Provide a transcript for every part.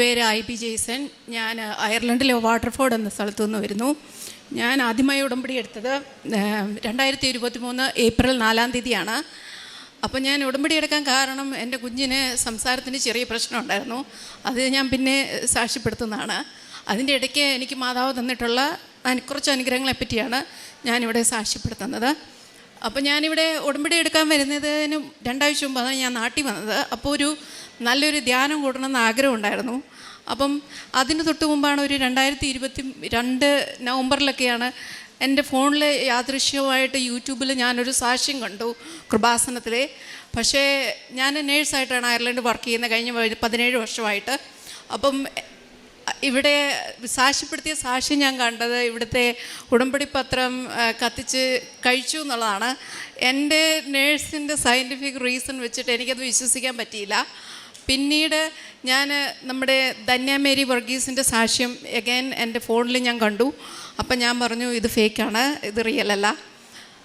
പേര് I P Jason. ഞാൻ അയർലൻഡിലെ Waterford എന്ന സ്ഥലത്തു നിന്ന് വരുന്നു. ഞാൻ ആദ്യമായി ഉടമ്പടി എടുത്തത് രണ്ടായിരത്തി ഇരുപത്തി മൂന്ന് ഏപ്രിൽ നാലാം തീയതിയാണ്. അപ്പം ഞാൻ ഉടമ്പടി എടുക്കാൻ കാരണം എന്റെ കുഞ്ഞിന് സംസാരത്തിന് ചെറിയ പ്രശ്നം ഉണ്ടായിരുന്നു. അത് ഞാൻ പിന്നെ സാക്ഷ്യപ്പെടുത്തുന്നതാണ്. അതിന്റെ ഇടയ്ക്ക് എനിക്ക് മാതാവ് തന്നിട്ടുള്ള കുറച്ച് അനുഗ്രഹങ്ങളെ പറ്റിയാണ് ഞാനിവിടെ സാക്ഷ്യപ്പെടുത്തുന്നത്. അപ്പോൾ ഞാനിവിടെ ഉടമ്പടി എടുക്കാൻ വരുന്നതിന് രണ്ടാഴ്ച മുമ്പാണ് ഞാൻ നാട്ടിൽ വന്നത്. അപ്പോൾ ഒരു നല്ലൊരു ധ്യാനം കൂടണമെന്ന് ആഗ്രഹം ഉണ്ടായിരുന്നു അപ്പം അതിന് തൊട്ട് മുമ്പാണ് ഒരു രണ്ടായിരത്തി ഇരുപത്തി രണ്ട് നവംബറിലൊക്കെയാണ് എന്റെ ഫോണിൽ യാദൃശ്യമായിട്ട് യൂട്യൂബിൽ ഞാനൊരു സാക്ഷ്യം കണ്ടു കൃപാസനത്തിലെ. പക്ഷേ ഞാൻ നേഴ്സായിട്ടാണ് അയർലൻഡ് വർക്ക് ചെയ്യുന്നത് കഴിഞ്ഞ പതിനേഴ് വർഷമായിട്ട്. അപ്പം ഇവിടെ സാക്ഷ്യപ്പെടുത്തിയ സാക്ഷ്യം ഞാൻ കണ്ടത് ഇവിടുത്തെ ഉടമ്പടി പത്രം കത്തിച്ച് കഴിച്ചു എന്നുള്ളതാണ്. എന്റെ നേഴ്സിന്റെ സയന്റിഫിക് റീസൺ വെച്ചിട്ട് എനിക്കത് വിശ്വസിക്കാൻ പറ്റിയില്ല. പിന്നീട് ഞാൻ നമ്മുടെ ധന്യാമേരി വർഗീസിന്റെ സാക്ഷ്യം എഗൈൻ എന്റെ ഫോണിൽ ഞാൻ കണ്ടു. അപ്പം ഞാൻ പറഞ്ഞു ഇത് ഫേക്കാണ് ഇത് റിയൽ അല്ല.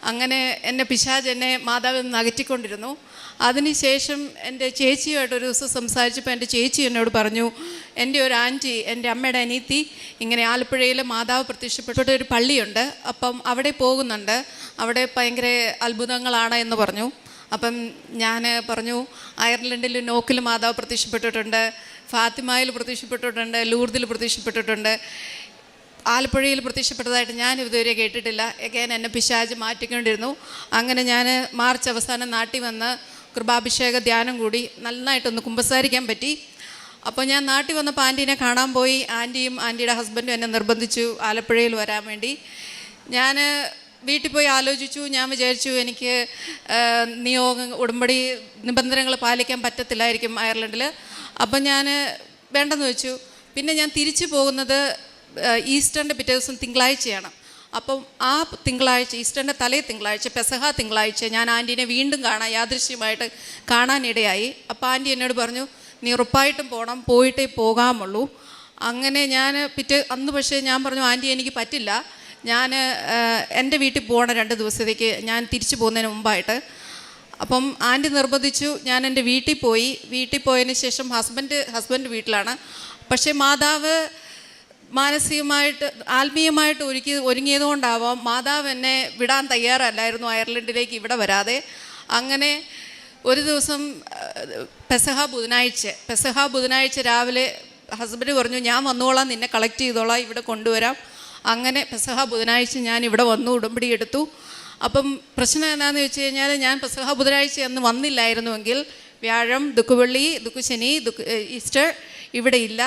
അങ്ങനെ എന്റെ പിശാജ് എന്നെ നിന്ന് അകറ്റിക്കൊണ്ടിരുന്നു. അതിനുശേഷം എന്റെ ചേച്ചിയുമായിട്ട് ഒരു ദിവസം സംസാരിച്ചപ്പോൾ എന്റെ ചേച്ചി എന്നോട് പറഞ്ഞു എന്റെ ഒരു ആന്റി എന്റെ അമ്മയുടെ അനീത്തി ഇങ്ങനെ ആലപ്പുഴയിൽ മാതാവ് പ്രത്യക്ഷപ്പെട്ട ഒരു പള്ളിയുണ്ട്. അപ്പം അവിടെ പോകുന്നുണ്ട്. അവിടെ ഭയങ്കര അത്ഭുതങ്ങളാണ് എന്ന് പറഞ്ഞു. അപ്പം ഞാൻ പറഞ്ഞു അയർലൻഡിൽ നോക്കിൽ മാതാവ് പ്രത്യക്ഷപ്പെട്ടിട്ടുണ്ട് ഫാത്തിമയിൽ പ്രത്യക്ഷപ്പെട്ടിട്ടുണ്ട് ലൂർദിൽ പ്രത്യക്ഷപ്പെട്ടിട്ടുണ്ട്. ആലപ്പുഴയിൽ പ്രത്യക്ഷപ്പെട്ടതായിട്ട് ഞാൻ ഇതുവരെ കേട്ടിട്ടില്ല. എഗൈൻ എന്നെ പിശാജ് മാറ്റിക്കൊണ്ടിരുന്നു. അങ്ങനെ ഞാൻ മാർച്ച് അവസാനം നാട്ടിൽ വന്ന് കൃപാഭിഷേക ധ്യാനം കൂടി നന്നായിട്ടൊന്ന് കുമ്പസാരിക്കാൻ പറ്റി. അപ്പോൾ ഞാൻ നാട്ടിൽ വന്നപ്പോൾ ആന്റീനെ കാണാൻ പോയി. ആന്റിയും ആന്റിയുടെ ഹസ്ബൻഡും എന്നെ നിർബന്ധിച്ചു ആലപ്പുഴയിൽ വരാൻ വേണ്ടി. ഞാൻ വീട്ടിൽ പോയി ആലോചിച്ചു. ഞാൻ വിചാരിച്ചു എനിക്ക് നിയോഗം ഉടമ്പടി നിബന്ധനകൾ പാലിക്കാൻ പറ്റത്തില്ലായിരിക്കും അയർലൻഡിൽ. അപ്പം ഞാൻ വേണ്ടെന്ന് വെച്ചു. പിന്നെ ഞാൻ തിരിച്ചു പോകുന്നത് ഈസ്റ്ററിന്റെ പിറ്റേ ദിവസം തിങ്കളാഴ്ചയാണ്. അപ്പം ആ തിങ്കളാഴ്ച ഈസ്റ്ററിന്റെ തലേ തിങ്കളാഴ്ച പെസഹ തിങ്കളാഴ്ച ഞാൻ ആന്റീനെ വീണ്ടും കാണാൻ യാദൃശ്യമായിട്ട് കാണാനിടയായി. അപ്പോൾ ആന്റി എന്നോട് പറഞ്ഞു നീ ഉറപ്പായിട്ടും പോകണം പോയിട്ടേ പോകാമുള്ളൂ. അങ്ങനെ ഞാൻ പിറ്റേ അന്ന് പക്ഷേ ഞാൻ പറഞ്ഞു ആന്റി എനിക്ക് പറ്റില്ല. ഞാൻ എന്റെ വീട്ടിൽ പോകണം രണ്ട് ദിവസത്തേക്ക് ഞാൻ തിരിച്ചു പോകുന്നതിന് മുമ്പായിട്ട്. അപ്പം ആന്റി നിർബന്ധിച്ചു ഞാൻ എന്റെ വീട്ടിൽ പോയി. വീട്ടിൽ പോയതിന് ശേഷം ഹസ്ബൻഡ് ഹസ്ബൻഡ് വീട്ടിലാണ്. പക്ഷേ മാതാവ് മാനസികമായിട്ട് ആത്മീയമായിട്ട് ഒരുക്കി ഒരുങ്ങിയതുകൊണ്ടാവാം മാതാവ് എന്നെ വിടാൻ തയ്യാറല്ലായിരുന്നു അയർലൻഡിലേക്ക് ഇവിടെ വരാതെ. അങ്ങനെ ഒരു ദിവസം പെസഹ ബുധനാഴ്ച പെസഹ ബുധനാഴ്ച രാവിലെ ഹസ്ബൻഡ് പറഞ്ഞു ഞാൻ വന്നോളാം നിന്നെ കളക്ട് ചെയ്തോളാം ഇവിടെ കൊണ്ടുവരാം. അങ്ങനെ പെസഹ ബുധനാഴ്ച ഞാൻ ഇവിടെ വന്നു ഉടമ്പടി എടുത്തു. അപ്പം പ്രശ്നം എന്താണെന്ന് വെച്ച് കഴിഞ്ഞാൽ ഞാൻ പെസഹ ബുധനാഴ്ച അന്ന് വന്നില്ലായിരുന്നുവെങ്കിൽ വ്യാഴം ദുഃഖവെള്ളി ദുഃഖുശനി ദുഃഖ ഈസ്റ്റർ ഇവിടെ ഇല്ല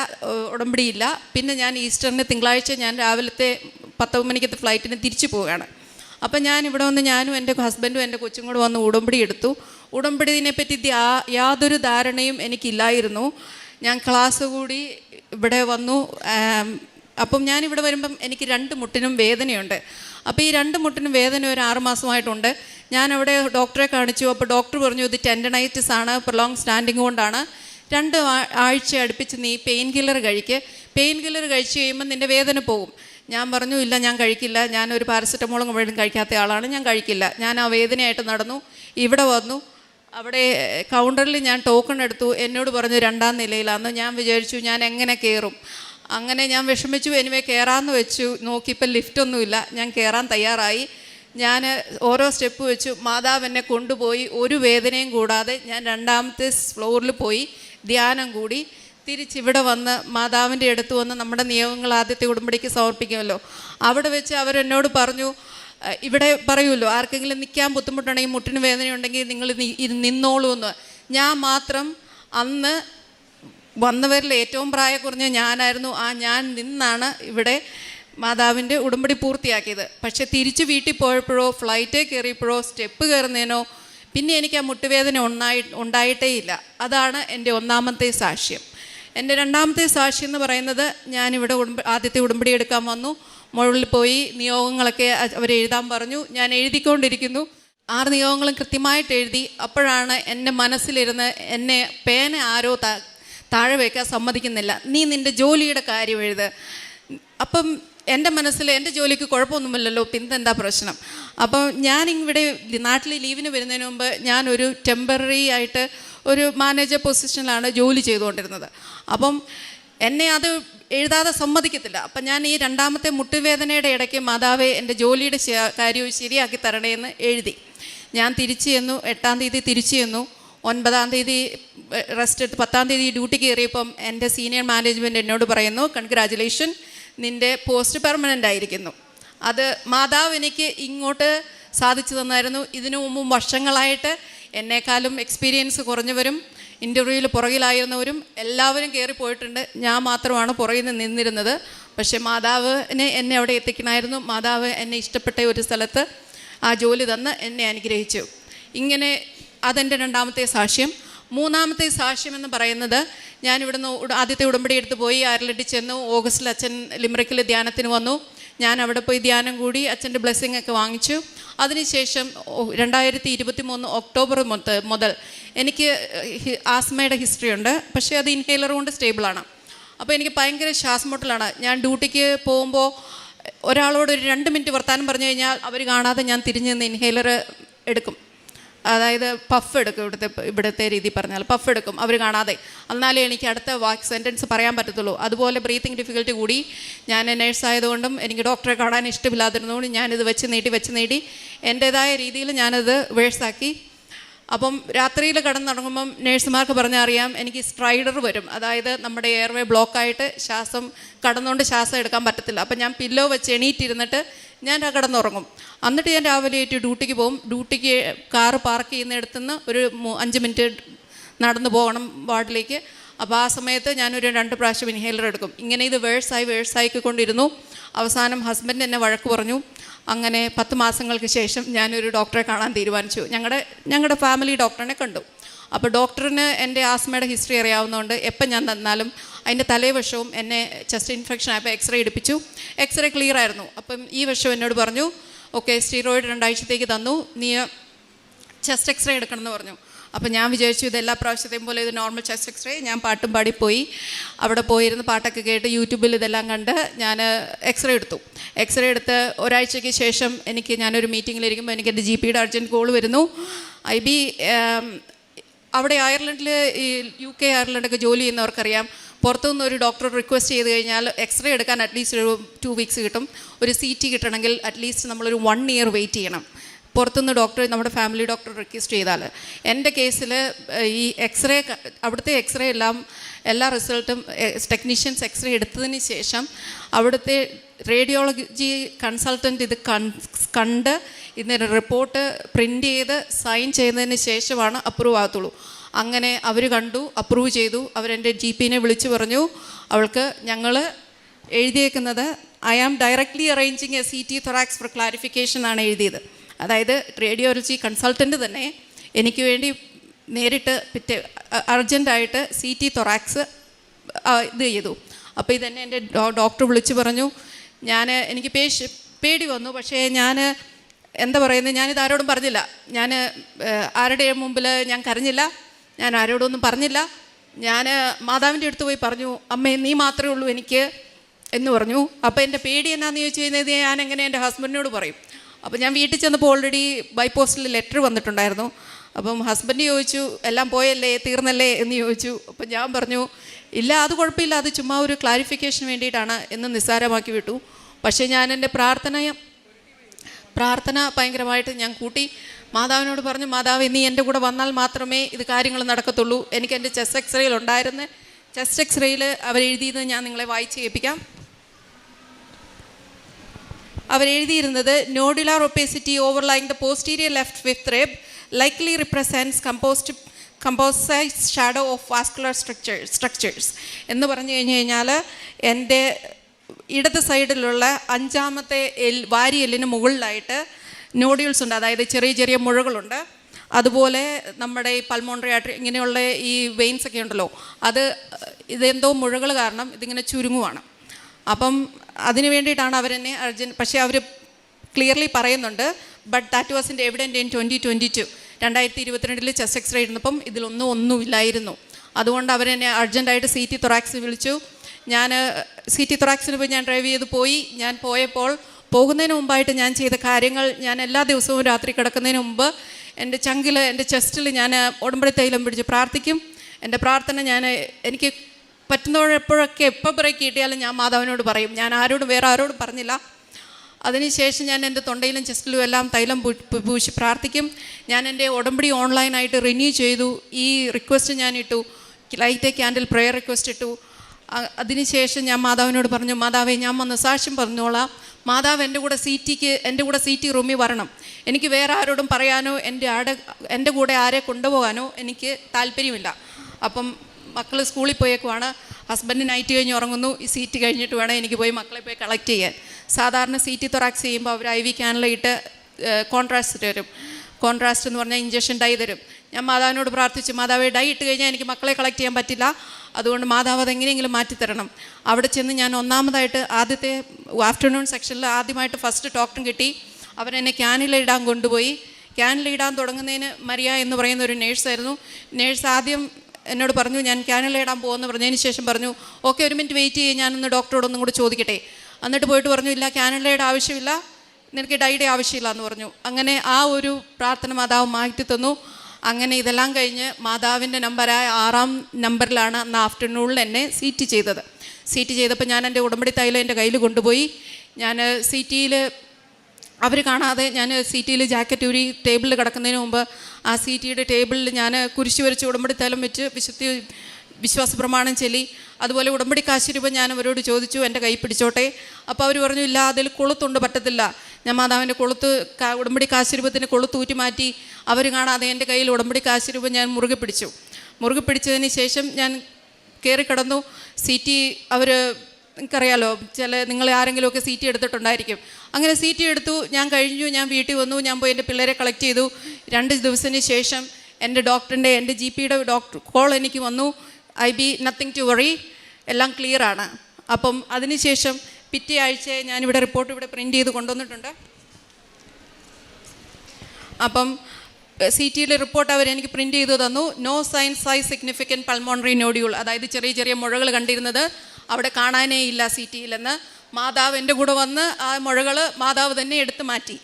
ഉടമ്പടിയില്ല പിന്നെ ഞാൻ ഈസ്റ്ററിന് തിങ്കളാഴ്ച ഞാൻ രാവിലത്തെ പത്ത് മണിക്കത്തെ ഫ്ലൈറ്റിന് തിരിച്ചു പോവുകയാണ്. അപ്പം ഞാൻ ഇവിടെ വന്ന് ഞാനും എന്റെ ഹസ്ബൻഡും എന്റെ കൊച്ചും കൂടെ വന്ന് ഉടമ്പടി എടുത്തു. ഉടമ്പടിനെ പറ്റി യാതൊരു ധാരണയും എനിക്കില്ലായിരുന്നു. ഞാൻ ക്ലാസ് കൂടി ഇവിടെ വന്നു അപ്പം ഞാൻ ഇവിടെ വരുമ്പം എനിക്ക് രണ്ട് മുട്ടിനും വേദനയുണ്ട്. അപ്പോൾ ഈ രണ്ട് മുട്ടിനും വേദന ഒരു ആറുമാസമായിട്ടുണ്ട് ഞാൻ അവിടെ ഡോക്ടറെ കാണിച്ചു. അപ്പോൾ ഡോക്ടർ പറഞ്ഞു ഇത് ടെൻഡനൈറ്റിസ് ആണ്. പ്രൊലോങ് സ്റ്റാൻഡിങ് കൊണ്ടാണ്. രണ്ട് ആഴ്ച അടുപ്പിച്ച് നീ പെയിൻ കില്ലർ കഴിക്ക്. പെയിൻ കില്ലർ കഴിച്ച് കഴിയുമ്പോൾ നിന്റെ വേദന പോകും. ഞാൻ പറഞ്ഞു ഇല്ല ഞാൻ കഴിക്കില്ല. ഞാൻ ഒരു പാരസെറ്റമോളും മുഴുവൻ കഴിക്കാത്ത ആളാണ്. ഞാൻ കഴിക്കില്ല. ഞാൻ ആ വേദനയായിട്ട് നടന്നു. ഇവിടെ വന്നു. അവിടെ കൗണ്ടറിൽ ഞാൻ ടോക്കൺ എടുത്തു. എന്നോട് പറഞ്ഞു രണ്ടാം നിലയിലാണെന്ന് ഞാൻ വിചാരിച്ചു ഞാൻ എങ്ങനെ കയറും അങ്ങനെ ഞാൻ വിഷമിച്ചു. എനിവേ കയറാമെന്ന് വെച്ചു. നോക്കിയപ്പോൾ ലിഫ്റ്റൊന്നുമില്ല ഞാൻ കയറാൻ തയ്യാറായി. ഞാൻ ഓരോ സ്റ്റെപ്പ് വെച്ചു. മാതാവ് എന്നെ കൊണ്ടുപോയി. ഒരു വേദനയും കൂടാതെ ഞാൻ രണ്ടാമത്തെ ഫ്ലോറിൽ പോയി. ധ്യാനം കൂടി. തിരിച്ചിവിടെ വന്ന് മാതാവിന്റെ അടുത്ത് വന്ന് നമ്മുടെ നിയമങ്ങൾ ആദ്യത്തെ ഉടമ്പടിക്ക് സമർപ്പിക്കുമല്ലോ. അവിടെ വെച്ച് അവരെന്നോട് പറഞ്ഞു ഇവിടെ പറയുമല്ലോ ആർക്കെങ്കിലും നിൽക്കാൻ ബുദ്ധിമുട്ടുണ്ടെങ്കിൽ മുട്ടിന് വേദനയുണ്ടെങ്കിൽ നിങ്ങൾ നിന്നോളൂ എന്ന് ഞാൻ മാത്രം അന്ന് വന്നവരിൽ ഏറ്റവും പ്രായം കുറഞ്ഞ ഞാനായിരുന്നു. ആ ഞാൻ നിന്നാണ് ഇവിടെ മാതാവിന്റെ ഉടമ്പടി പൂർത്തിയാക്കിയത്. പക്ഷെ തിരിച്ച് വീട്ടിൽ പോയപ്പോഴോ ഫ്ലൈറ്റ് കയറിയപ്പോഴോ സ്റ്റെപ്പ് കയറുന്നതിനോ പിന്നെ എനിക്ക് ആ മുട്ടുവേദന ഉണ്ടായി ഉണ്ടായിട്ടേ ഇല്ല അതാണ് എന്റെ ഒന്നാമത്തെ സാക്ഷ്യം. എന്റെ രണ്ടാമത്തെ സാക്ഷ്യം എന്ന് പറയുന്നത് ഞാനിവിടെ ഉടമ്പ ആദ്യത്തെ ഉടമ്പടി എടുക്കാൻ വന്നു. മുകളിൽ പോയി നിയോഗങ്ങളൊക്കെ അവർ എഴുതാൻ പറഞ്ഞു. ഞാൻ എഴുതിക്കൊണ്ടിരിക്കുന്നു. ആറ് നിയോഗങ്ങളും കൃത്യമായിട്ട് എഴുതി. അപ്പോഴാണ് എന്റെ മനസ്സിലിരുന്ന് എന്നെ പേന ആരോ താഴെ വയ്ക്കാൻ സമ്മതിക്കുന്നില്ല. നീ നിന്റെ ജോലിയുടെ കാര്യം എഴുത്. അപ്പം എന്റെ മനസ്സിൽ എന്റെ ജോലിക്ക് കുഴപ്പമൊന്നുമില്ലല്ലോ പിന്നെന്താ പ്രശ്നം? അപ്പം ഞാൻ ഇവിടെ നാട്ടിൽ ലീവിന് വരുന്നതിന് മുമ്പ് ഞാനൊരു ടെമ്പററി ആയിട്ട് ഒരു മാനേജർ പൊസിഷനിലാണ് ജോലി ചെയ്തുകൊണ്ടിരുന്നത്. അപ്പം എന്നെ അത് എഴുതാതെ സമ്മതിക്കത്തില്ല. അപ്പം ഞാൻ ഈ രണ്ടാമത്തെ മുട്ടുവേദനയുടെ ഇടയ്ക്ക് മാതാവെ എന്റെ ജോലിയുടെ കാര്യവും ശരിയാക്കി തരണേ എന്ന് എഴുതി. ഞാൻ തിരിച്ചു ചെന്നു എട്ടാം തീയതി തിരിച്ചു ചെന്നു. ഒൻപതാം തീയതി റെസ്റ്റ് എടുത്ത് പത്താം തീയതി ഡ്യൂട്ടി കയറിയപ്പം എന്റെ സീനിയർ മാനേജ്മെന്റ് എന്നോട് പറയുന്നു കൺഗ്രാജുലേഷൻ നിന്റെ പോസ്റ്റ് പെർമനന്റ് ആയിരിക്കുന്നു. അത് മാതാവ് എനിക്ക് ഇങ്ങോട്ട് സാധിച്ചു തന്നായിരുന്നു. ഇതിനു മുമ്പും വർഷങ്ങളായിട്ട് എന്നെക്കാളും എക്സ്പീരിയൻസ് കുറഞ്ഞവരും ഇന്റർവ്യൂവിൽ പുറകിലായിരുന്നവരും എല്ലാവരും കയറി പോയിട്ടുണ്ട്. ഞാൻ മാത്രമാണ് പുറകിൽ നിന്ന് നിന്നിരുന്നത്. പക്ഷേ മാതാവിനെ എന്നെ അവിടെ എത്തിക്കണമായിരുന്നു മാതാവ് എന്നെ ഇഷ്ടപ്പെട്ട ഒരു സ്ഥലത്ത് ആ ജോലി തന്ന് എന്നെ അനുഗ്രഹിച്ചു. ഇങ്ങനെ അതെന്റെ രണ്ടാമത്തെ സാക്ഷ്യം. മൂന്നാമത്തെ സാക്ഷ്യം എന്ന് പറയുന്നത് ഞാൻ ഇവിടുന്ന് ആദ്യത്തെ ഉടമ്പടി എടുത്ത് പോയി അയർലൻഡിൽ ചെന്നു ഓഗസ്റ്റിൽ അച്ഛൻ ലിമറിക്കിൽ ധ്യാനത്തിന് വന്നു. ഞാൻ അവിടെ പോയി ധ്യാനം കൂടി അച്ഛന്റെ ബ്ലെസ്സിങ് ഒക്കെ വാങ്ങിച്ചു. അതിനുശേഷം രണ്ടായിരത്തി ഇരുപത്തി മൂന്ന് ഒക്ടോബർ മുത- മുതൽ എനിക്ക് ആസ്മയുടെ ഹിസ്റ്ററി ഉണ്ട്. പക്ഷേ അത് ഇൻഹേലർ കൊണ്ട് സ്റ്റേബിളാണ് അപ്പോൾ എനിക്ക് ഭയങ്കര ശ്വാസമുട്ടലാണ്. ഞാൻ ഡ്യൂട്ടിക്ക് പോകുമ്പോൾ ഒരാളോട് ഒരു രണ്ട് മിനിറ്റ് വർത്താനം പറഞ്ഞു കഴിഞ്ഞാൽ അവർ കാണാതെ ഞാൻ തിരിഞ്ഞ് നിന്ന് ഇൻഹേലർ എടുക്കും. അതായത് പഫ് എടുക്കും. ഇവിടുത്തെ ഇവിടുത്തെ രീതി പറഞ്ഞാൽ പഫ് എടുക്കും. അവർ കാണാതെ. എന്നാലേ എനിക്ക് അടുത്ത വാക്ക് സെന്റൻസ് പറയാൻ പറ്റത്തുള്ളൂ. അതുപോലെ ബ്രീത്തിങ് ഡിഫിക്കൽട്ടി കൂടി ഞാൻ നേഴ്സ് ആയതുകൊണ്ടും എനിക്ക് ഡോക്ടറെ കാണാൻ ഇഷ്ടമില്ലാതിരുന്നതുകൊണ്ട് ഞാനിത് വെച്ച് നീട്ടി വെച്ച് നീട്ടി. എന്റേതായ രീതിയിൽ ഞാനത് വേഴ്സാക്കി അപ്പം രാത്രിയിൽ കിടന്നുറങ്ങുമ്പം നേഴ്സുമാർക്ക് പറഞ്ഞറിയാം എനിക്ക് സ്ട്രൈഡർ വരും. അതായത് നമ്മുടെ എയർവേ ബ്ലോക്കായിട്ട് ശ്വാസം കടന്നുകൊണ്ട് ശ്വാസം എടുക്കാൻ പറ്റത്തില്ല. അപ്പം ഞാൻ പില്ലോ വെച്ച് എണീറ്റിരുന്നിട്ട് ഞാൻ കിടന്നുറങ്ങും. എന്നിട്ട് ഞാൻ രാവിലെ ആയിട്ട് ഡ്യൂട്ടിക്ക് പോകും. ഡ്യൂട്ടിക്ക് കാറ് പാർക്ക് ചെയ്യുന്നിടത്തുനിന്ന് ഒരു അഞ്ച് മിനിറ്റ് നടന്നു പോകണം വാർഡിലേക്ക്. അപ്പോൾ ആ സമയത്ത് ഞാനൊരു രണ്ട് പ്രാവശ്യം ഇൻഹേലർ എടുക്കും. ഇങ്ങനെ ഇത് വേഴ്സായി വേഴ്സായിക്കൊണ്ടിരുന്നു അവസാനം ഹസ്ബൻഡ് എന്നെ വഴക്ക് പറഞ്ഞു. അങ്ങനെ പത്ത് മാസങ്ങൾക്ക് ശേഷം ഞാനൊരു ഡോക്ടറെ കാണാൻ തീരുമാനിച്ചു. ഞങ്ങളുടെ ഞങ്ങളുടെ ഫാമിലി ഡോക്ടറിനെ കണ്ടു. അപ്പോൾ ഡോക്ടറിന് എന്റെ ആസ്മയുടെ ഹിസ്റ്ററി അറിയാവുന്നതുകൊണ്ട് എപ്പം ഞാൻ തന്നാലും അതിന്റെ തലേവശവും എന്നെ ചെസ്റ്റ് ഇൻഫെക്ഷൻ ആയപ്പോൾ എക്സ്റേ എടുപ്പിച്ചു. എക്സ്റേ ക്ലിയർ ആയിരുന്നു. അപ്പം ഈ വർഷം എന്നോട് പറഞ്ഞു ഓക്കെ സ്റ്റീറോയിഡ് രണ്ടാഴ്ചത്തേക്ക് തന്നു. നീ ചെസ്റ്റ് എക്സ്റേ എടുക്കണമെന്ന് പറഞ്ഞു. അപ്പോൾ ഞാൻ വിചാരിച്ചു ഇത് എല്ലാ പ്രാവശ്യത്തെയും പോലെ ഇത് നോർമൽ ചെസ്റ്റ് എക്സ്റേ. ഞാൻ പാട്ടും പാടി പോയി. അവിടെ പോയിരുന്ന് പാട്ടൊക്കെ കേട്ട് യൂട്യൂബിൽ ഇതെല്ലാം കണ്ട് ഞാൻ എക്സ്റേ എടുത്തു. എക്സ്റേ എടുത്ത് ഒരാഴ്ചയ്ക്ക് ശേഷം എനിക്ക് ഞാനൊരു മീറ്റിങ്ങിലിരിക്കുമ്പോൾ എനിക്ക് എന്റെ ജി പിയുടെ അർജന്റ് കോൾ വരുന്നു. ഐ ബി അവിടെ അയർലൻഡിൽ ഈ യു കെ അയർലൻഡൊക്കെ ജോലി ചെയ്യുന്നവർക്കറിയാം. പുറത്തുനിന്ന് ഒരു ഡോക്ടർ റിക്വസ്റ്റ് ചെയ്ത് കഴിഞ്ഞാൽ എക്സ്റേ എടുക്കാൻ അറ്റ്ലീസ്റ്റ് ഒരു ടു വീക്സ് കിട്ടും. ഒരു സി ടി കിട്ടണമെങ്കിൽ അറ്റ്ലീസ്റ്റ് നമ്മളൊരു വൺ ഇയർ വെയിറ്റ് ചെയ്യണം. പുറത്തുനിന്ന് ഡോക്ടർ നമ്മുടെ ഫാമിലി ഡോക്ടർ റിക്വസ്റ്റ് ചെയ്താൽ എന്റെ കേസിൽ ഈ എക്സ്റേ അവിടുത്തെ എക്സ്റേ എല്ലാം എല്ലാ റിസൾട്ടും ടെക്നീഷ്യൻസ് എക്സ്റേ എടുത്തതിന് ശേഷം അവിടുത്തെ റേഡിയോളജി കൺസൾട്ടന്റ് ഇത് കണ്ട് ഇതിന്റെ റിപ്പോർട്ട് പ്രിന്റ് ചെയ്ത് സൈൻ ചെയ്യുന്നതിന് ശേഷമാണ് അപ്രൂവ് ആകത്തുള്ളൂ. അങ്ങനെ അവർ കണ്ടു അപ്രൂവ് ചെയ്തു. അവരെന്റെ ജി പിനെ വിളിച്ചു പറഞ്ഞു. അവൾക്ക് ഞങ്ങൾ എഴുതിയേക്കുന്നത് I am directly arranging a C T thorax for clarification ആണ് എഴുതിയത്. അതായത് റേഡിയോളജി കൺസൾട്ടന്റ് തന്നെ എനിക്ക് വേണ്ടി നേരിട്ട് പിറ്റേ അർജന്റായിട്ട് സി ടി തൊറാക്സ് ഇത് ചെയ്തു. അപ്പോൾ ഇതന്നെ എന്റെ ഡോക്ടർ വിളിച്ചു പറഞ്ഞു. ഞാൻ എനിക്ക് പേശ് പേടി വന്നു പക്ഷേ ഞാൻ എന്താ പറയുന്നത് ഞാനിത് ആരോടും പറഞ്ഞില്ല. ഞാൻ ആരുടെയും മുമ്പിൽ ഞാൻ കരഞ്ഞില്ല ഞാൻ ആരോടൊന്നും പറഞ്ഞില്ല. ഞാൻ മാതാവിന്റെ അടുത്ത് പോയി പറഞ്ഞു അമ്മേ നീ മാത്രമേ ഉള്ളൂ എനിക്ക് എന്ന് പറഞ്ഞു. അപ്പോൾ എന്റെ പേടി എന്നാന്ന് ചോദിച്ചു കഴിഞ്ഞാൽ ഞാൻ എങ്ങനെ എന്റെ ഹസ്ബൻഡിനോട് പറയും. അപ്പോൾ ഞാൻ വീട്ടിൽ ചെന്നപ്പോൾ ഓൾറെഡി ബൈ പോസ്റ്റിൽ ലെറ്റർ വന്നിട്ടുണ്ടായിരുന്നു. അപ്പം ഹസ്ബൻഡ് ചോദിച്ചു എല്ലാം പോയല്ലേ? തീർന്നല്ലേ? എന്ന് ചോദിച്ചു. അപ്പം ഞാൻ പറഞ്ഞു ഇല്ല അത് കുഴപ്പമില്ല. അത് ചുമ്മാ ഒരു ക്ലാരിഫിക്കേഷന് വേണ്ടിയിട്ടാണ് എന്ന് നിസ്സാരമാക്കി വിട്ടു. പക്ഷേ ഞാൻ എന്റെ പ്രാർത്ഥന പ്രാർത്ഥന ഭയങ്കരമായിട്ട് ഞാൻ കൂട്ടി. മാതാവിനോട് പറഞ്ഞു മാതാവ് നീ എന്റെ കൂടെ വന്നാൽ മാത്രമേ ഇത് കാര്യങ്ങൾ നടക്കത്തുള്ളൂ. എനിക്ക് എന്റെ ചെസ്റ്റ് എക്സ്റേയിൽ ഉണ്ടായിരുന്ന. ചെസ്റ്റ് എക്സ്റേയിൽ അവരെഴുതിയത് ഞാൻ നിങ്ങളെ വായിച്ച് കേൾപ്പിക്കാം. അവരെഴുതിയിരുന്നത് nodular opacity overlying the posterior left fifth rib likely represents composed composite shadow of vascular structure structures എന്ന് പറഞ്ഞു കഴിഞ്ഞ് കഴിഞ്ഞാൽ എന്റെ ഇടത് സൈഡിലുള്ള അഞ്ചാമത്തെ എൽ വാരി എല്ലിന് മുകളിലായിട്ട് നോഡ്യൂൾസ് ഉണ്ട്. അതായത് ചെറിയ ചെറിയ മുഴകളുണ്ട്. അതുപോലെ നമ്മുടെ ഈ പൾമോണറി ആർട്ടറി ഇങ്ങനെയുള്ള ഈ വെയിൻസ് ഒക്കെ ഉണ്ടല്ലോ. അത് ഇതെന്തോ മുഴകൾ കാരണം ഇതിങ്ങനെ ചുരുങ്ങുവാണ്. അപ്പം അതിന് വേണ്ടിയിട്ടാണ് അവരെന്നെ അർജൻ പക്ഷേ അവർ ക്ലിയർലി പറയുന്നുണ്ട് but that was in evident in twenty twenty two രണ്ടായിരത്തി ഇരുപത്തിരണ്ടിൽ ചെസ്റ്റ് എക്സ്റേ ഇരുന്നപ്പം ഇതിലൊന്നും ഒന്നുമില്ലായിരുന്നു. അതുകൊണ്ട് അവരെന്നെ അർജന്റായിട്ട് സി ടി തൊറാക്സ് വിളിച്ചു. ഞാൻ സി ടി തൊറാക്സിന് പോയി ഞാൻ ഡ്രൈവ് ചെയ്ത് പോയി. ഞാൻ പോയപ്പോൾ പോകുന്നതിന് മുമ്പായിട്ട് ഞാൻ ചെയ്ത കാര്യങ്ങൾ ഞാൻ എല്ലാ ദിവസവും രാത്രി കിടക്കുന്നതിന് മുമ്പ് എന്റെ ചങ്കിൽ എന്റെ ചെസ്റ്റിൽ ഞാൻ ഉടമ്പടി തൈലം പിടിച്ച് പ്രാർത്ഥിക്കും. എന്റെ പ്രാർത്ഥന ഞാൻ എനിക്ക് പറ്റുന്നപ്പോഴൊക്കെ എപ്പോൾ ബ്രേക്ക് കിട്ടിയാലും ഞാൻ മാതാവിനോട് പറയും. ഞാൻ ആരോടും വേറെ ആരോടും പറഞ്ഞില്ല. അതിനുശേഷം ഞാൻ എന്റെ തൊണ്ടയിലും ചെസ്റ്റിലും എല്ലാം തൈലം പൂശി പ്രാർത്ഥിക്കും. ഞാൻ എന്റെ ഉടമ്പടി ഓൺലൈനായിട്ട് റിന്യൂ ചെയ്തു. ഈ റിക്വസ്റ്റ് ഞാൻ ഇട്ടു. Light a candle prayer request ഇട്ടു. അതിനുശേഷം ഞാൻ മാതാവിനോട് പറഞ്ഞു മാതാവേ ഞാൻ വന്ന് സാക്ഷ്യം പറഞ്ഞോളാം. മാതാവ് എന്റെ കൂടെ സീറ്റിക്ക് എന്റെ കൂടെ സീറ്റി റൂമിൽ വരണം. എനിക്ക് വേറെ ആരോടും പറയാനോ എന്റെ ആടെ എന്റെ കൂടെ ആരെ കൊണ്ടുപോകാനോ എനിക്ക് താല്പര്യമില്ല. അപ്പം മക്കൾ സ്കൂളിൽ പോയേക്കുവാണ്. ഹസ്ബൻഡ് നൈറ്റ് കഴിഞ്ഞ് ഉറങ്ങുന്നു. ഈ സീറ്റ് കഴിഞ്ഞിട്ട് വേണം എനിക്ക് പോയി മക്കളെ പോയി കളക്ട് ചെയ്യാൻ. സാധാരണ സീറ്റ് തൊറാക്സ് ചെയ്യുമ്പോൾ അവർ ഐ വി ക്യാനിലിട്ട് കോൺട്രാസ്റ്റ് തരും. കോൺട്രാസ്റ്റ് എന്ന് പറഞ്ഞാൽ ഇഞ്ചക്ഷൻ ഡൈ തരും. ഞാൻ മാതാവിനോട് പ്രാർത്ഥിച്ചു മാതാവെ ഡൈ ഇട്ട് കഴിഞ്ഞാൽ എനിക്ക് മക്കളെ കളക്ട് ചെയ്യാൻ പറ്റില്ല. അതുകൊണ്ട് മാതാവ് അതെങ്ങനെയെങ്കിലും മാറ്റിത്തരണം അവിടെ ചെന്ന് ഞാൻ ഒന്നാമതായിട്ട് ആദ്യത്തെ ആഫ്റ്റർനൂൺ സെക്ഷനിൽ ആദ്യമായിട്ട് ഫസ്റ്റ് ടോക്കൺ കിട്ടി. അവരെന്നെ ക്യാനിലിടാൻ കൊണ്ടുപോയി. ക്യാനിലിടാൻ തുടങ്ങുന്നതിന് മരിയ എന്ന് പറയുന്ന ഒരു നേഴ്സായിരുന്നു നേഴ്സ് ആദ്യം എന്നോട് പറഞ്ഞു ഞാൻ ക്യാനിലിടാൻ പോകുമെന്ന് പറഞ്ഞതിന് ശേഷം പറഞ്ഞു ഓക്കെ ഒരു മിനിറ്റ് വെയിറ്റ് ചെയ്യും ഞാനൊന്ന് ഡോക്ടറോടൊന്നും കൂടി ചോദിക്കട്ടെ. എന്നിട്ട് പോയിട്ട് പറഞ്ഞു ഇല്ല ക്യാനലയുടെ ആവശ്യമില്ല നിനക്ക് ഡൈയുടെ ആവശ്യമില്ല എന്ന് പറഞ്ഞു. അങ്ങനെ ആ ഒരു പ്രാർത്ഥന മാതാവ് മാറ്റി തന്നു. അങ്ങനെ ഇതെല്ലാം കഴിഞ്ഞ് മാതാവിന്റെ നമ്പറായ ആറാം നമ്പറിലാണ് അന്ന് ആഫ്റ്റർനൂണിൽ എന്നെ സീറ്റ് ചെയ്തത്. സീറ്റ് ചെയ്തപ്പോൾ ഞാൻ എന്റെ ഉടമ്പടി തൈലം എന്റെ കയ്യിൽ കൊണ്ടുപോയി. ഞാൻ സീറ്റിയിൽ അവർ കാണാതെ ഞാൻ സീറ്റിയിൽ ജാക്കറ്റ് ഊരി ടേബിളിൽ കിടക്കുന്നതിന് മുമ്പ് ആ സീറ്റിയുടെ ടേബിളിൽ ഞാൻ കുരിശ് വരച്ച് ഉടമ്പടി തലം വെച്ച് വിശുദ്ധി വിശ്വാസ പ്രമാണം ചെല്ലി. അതുപോലെ ഉടമ്പടി കാശിരൂപ ഞാൻ അവരോട് ചോദിച്ചു എന്റെ കൈ പിടിച്ചോട്ടെ? അപ്പോൾ അവർ പറഞ്ഞു ഇല്ല അതിൽ കൊളുത്തുണ്ട് പറ്റത്തില്ല. ഞാൻ മാതാവിന്റെ കൊളുത്ത് ഉടമ്പടി കാശിരൂപത്തിന് കൊളുത്ത് ഊറ്റി മാറ്റി അവർ കാണാതെ എന്റെ കയ്യിൽ ഉടമ്പടി കാശുരൂപം ഞാൻ മുറുകെ പിടിച്ചു. മുറുകെ പിടിച്ചതിന് ശേഷം ഞാൻ കയറി കിടന്നു. സീറ്റി അവർ നിങ്ങൾക്കറിയാലോ ചില നിങ്ങൾ ആരെങ്കിലുമൊക്കെ സീറ്റ് എടുത്തിട്ടുണ്ടായിരിക്കും. അങ്ങനെ സീറ്റ് എടുത്തു ഞാൻ കഴിഞ്ഞു ഞാൻ വീട്ടിൽ വന്നു ഞാൻ പോയി എന്റെ പിള്ളേരെ കളക്ട് ചെയ്തു. രണ്ട് ദിവസത്തിന് ശേഷം എന്റെ ഡോക്ടറിന്റെ എന്റെ ജി പിയുടെ ഡോക്ടർ കോൾ എനിക്ക് വന്നു. I B nothing to worry എല്ലാം ക്ലിയർ ആണ്. അപ്പം അതിനുശേഷം പിറ്റേ ആഴ്ച ഞാനിവിടെ റിപ്പോർട്ട് ഇവിടെ പ്രിന്റ് ചെയ്ത് കൊണ്ടുവന്നിട്ടുണ്ട്. അപ്പം സി ടിയിലെ റിപ്പോർട്ട് അവർ എനിക്ക് പ്രിന്റ് ചെയ്ത് തന്നു. No signs I significant pulmonary nodule അതായത് ചെറിയ ചെറിയ മുഴകൾ കണ്ടിരുന്നത്. അവിടെ കാണാനേ ഇല്ല സി ടിയിലെന്ന് മാതാവ് എന്റെ കൂടെ വന്ന് ആ മുഴകൾ മാതാവ് തന്നെ എടുത്തു മാറ്റി.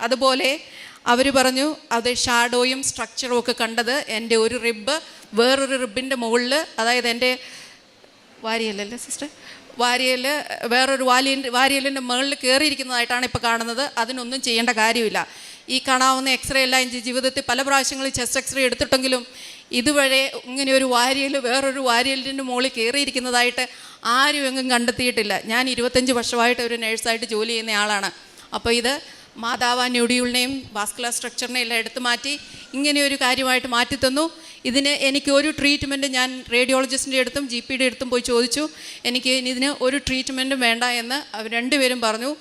അതുപോലെ അവർ പറഞ്ഞു അത് ഷാഡോയും സ്ട്രക്ചറും ഒക്കെ കണ്ടത് എന്റെ ഒരു റിബ് വേറൊരു റിബിന്റെ മുകളിൽ അതായത് എന്റെ വാരിയല്ലേ സിസ്റ്റർ വാരിയൽ വേറൊരു വാലിയന്റെ വാരിയലിന്റെ മുകളിൽ കയറിയിരിക്കുന്നതായിട്ടാണ് ഇപ്പോൾ കാണുന്നത്. അതിനൊന്നും ചെയ്യേണ്ട കാര്യമില്ല. ഈ കാണാവുന്ന എക്സ്റേ എല്ലാം എന്റെ ജീവിതത്തിൽ പല പ്രാവശ്യങ്ങളിൽ ചെസ്റ്റ് എക്സ്റേ എടുത്തിട്ടെങ്കിലും ഇതുവരെ ഇങ്ങനെ ഒരു വാരിയൽ വേറൊരു വാരിയലിന്റെ മുകളിൽ കയറിയിരിക്കുന്നതായിട്ട് ആരും എങ്ങും കണ്ടെത്തിയിട്ടില്ല. ഞാൻ ഇരുപത്തഞ്ച് വർഷമായിട്ട് ഒരു നേഴ്സായിട്ട് ജോലി ചെയ്യുന്ന ആളാണ്. അപ്പോൾ ഇത് മാതാവ് ന്യൂഡിയൂളിനെയും വാസ്കുലർ സ്ട്രക്ചറിനെ എല്ലാം എടുത്തു മാറ്റി ഇങ്ങനെ ഒരു കാര്യമായിട്ട് മാറ്റിത്തന്നു ഇതിന് എനിക്ക് ഒരു ട്രീറ്റ്മെന്റ് ഞാൻ റേഡിയോളജിസ്റ്റിന്റെ അടുത്തും ജി പിയുടെ അടുത്തും പോയി ചോദിച്ചു. എനിക്ക് ഇതിന് ഒരു ട്രീറ്റ്മെന്റും വേണ്ട എന്ന് അവർ രണ്ടുപേരും പറഞ്ഞു.